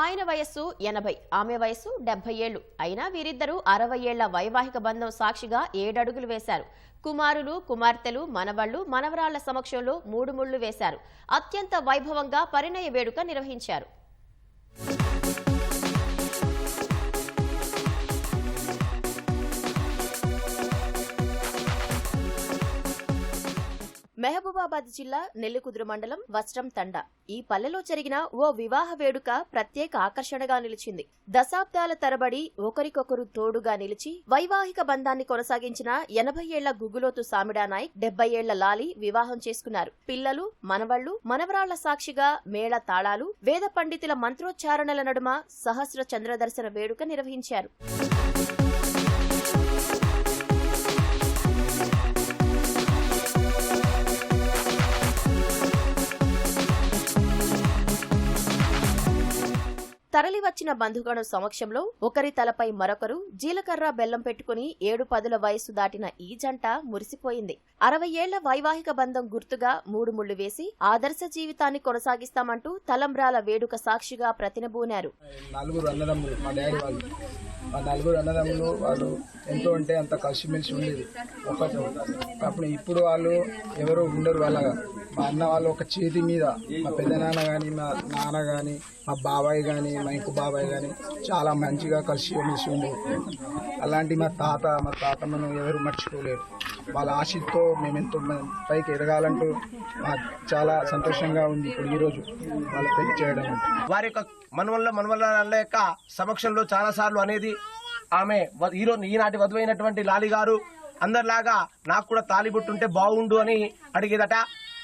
ఆయన వయస్సు ఎనభై ఆమె వయస్సు డెబ్బై ఏళ్ళు అయినా వీరిద్దరూ అరవై ఏళ్ళ వైవాహిక బంధం సాక్షిగా ఏడడుగులు వేశారు. కుమారులు కుమార్తెలు మనవళ్ళు మనవరాళ్ళ సమక్షంలో మూడు ముళ్ళు వేశారు. అత్యంత వైభవంగా పరిణయ వేడుక నిర్వహించారు. మహబూబాబాద్ జిల్లా నెల్లికుదురు మండలం వస్త్రం తండ. ఈ పల్లెలో జరిగిన ఓ వివాహ వేడుక ప్రత్యేక ఆకర్షణగా నిలిచింది. దశాబ్దాల తరబడి ఒకరికొకరు తోడుగా నిలిచి వైవాహిక బంధాన్ని కొనసాగించిన ఎనభై ఏళ్ళ గుగులోతు సామిడా నాయక్ డెబ్బై ఏళ్ళ లాలి వివాహం చేసుకున్నారు. పిల్లలు మనవళ్ళు మనవరాళ్ళ సాక్షిగా మేళ తాళాలు వేద పండితుల మంత్రోచ్చారణల నడుమ సహస్ర చంద్రదర్శన వేడుక నిర్వహించారు. తరలివచ్చిన బంధుగణం సమక్షంలో ఒకరి తలపై మరొకరు జీలకర్ర బెల్లం పెట్టుకుని ఏడు పదుల వయస్సు దాటిన ఈ జంట మురిసిపోయింది. అరవై ఏళ్ళ వైవాహిక బంధం గుర్తుగా మూడు ముళ్ళు వేసి ఆదర్శ జీవితాన్ని కొనసాగిస్తామంటూ తలంబ్రాల వేడుక సాక్షిగా ప్రతినబూనారు. నలుగురు మా నలుగురు అన్నదమ్ములు వాళ్ళు ఎంతో అంటే అంత కలిసిమెలిసి ఉండేది. ఒకటి అప్పుడు ఇప్పుడు వాళ్ళు ఎవరు ఉండరు అలాగా మా అన్న వాళ్ళు ఒక చేతి మీద మా పెద్దనాన్న కానీ మా నాన్న కానీ మా బాబాయ్ కానీ మా ఇంకో బాబాయ్ కానీ చాలా మంచిగా కలిసి మెలిసి ఉండేది అలాంటి మా తాత మా తాతమ్మను ఎవరు మర్చిపోలేరు. వాళ్ళ ఆశతో మేము ఎంతో పైకి ఎదగాలంటూ మాకు చాలా సంతోషంగా ఉంది ఇప్పుడు ఈరోజు వాళ్ళ పెళ్ళి చేయడం వారి యొక్క మనవల్ల మనవల్ల యొక్క సమక్షంలో చాలాసార్లు అనేది ఆమె వ- ఈరోజు ఈనాటి వధువైనటువంటి లాలి గారు అందరిలాగా నాకు కూడా తాలిబొట్టు ఉంటే బాగుండు అని అడిగేదట.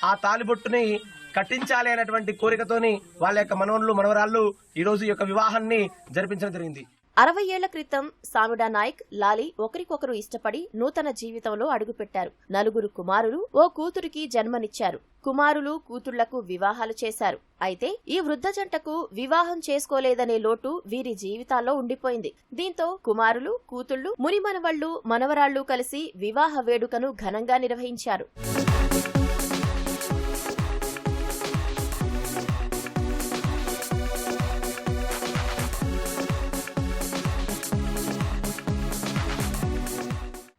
ఆ తాలిబొట్టుని కట్టించాలి అనేటువంటి కోరికతోని వాళ్ళ యొక్క మనవళ్ళు మనవరాళ్ళు ఈ రోజు యొక్క వివాహాన్ని జరిపించడం జరిగింది. అరవై ఏళ్ళ క్రితం సామిడా నాయక్ లాలి ఒకరికొకరు ఇష్టపడి నూతన జీవితంలో అడుగుపెట్టారు. నలుగురు కుమారులు ఓ కూతురికి జన్మనిచ్చారు. కుమారులు కూతుళ్ళకు వివాహాలు చేశారు. అయితే ఈ వృద్ధ జంటకు వివాహం చేసుకోలేదనే లోటు వీరి జీవితాల్లో ఉండిపోయింది. దీంతో కుమారులు కూతుళ్ళు మునిమనవళ్ళు మనవరాళ్ళు కలిసి వివాహ వేడుకను ఘనంగా నిర్వహించారు.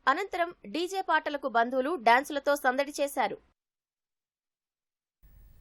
అనంతరం డీజే పాటలకు బంధువులు డాన్సులతో సందడి చేశారు.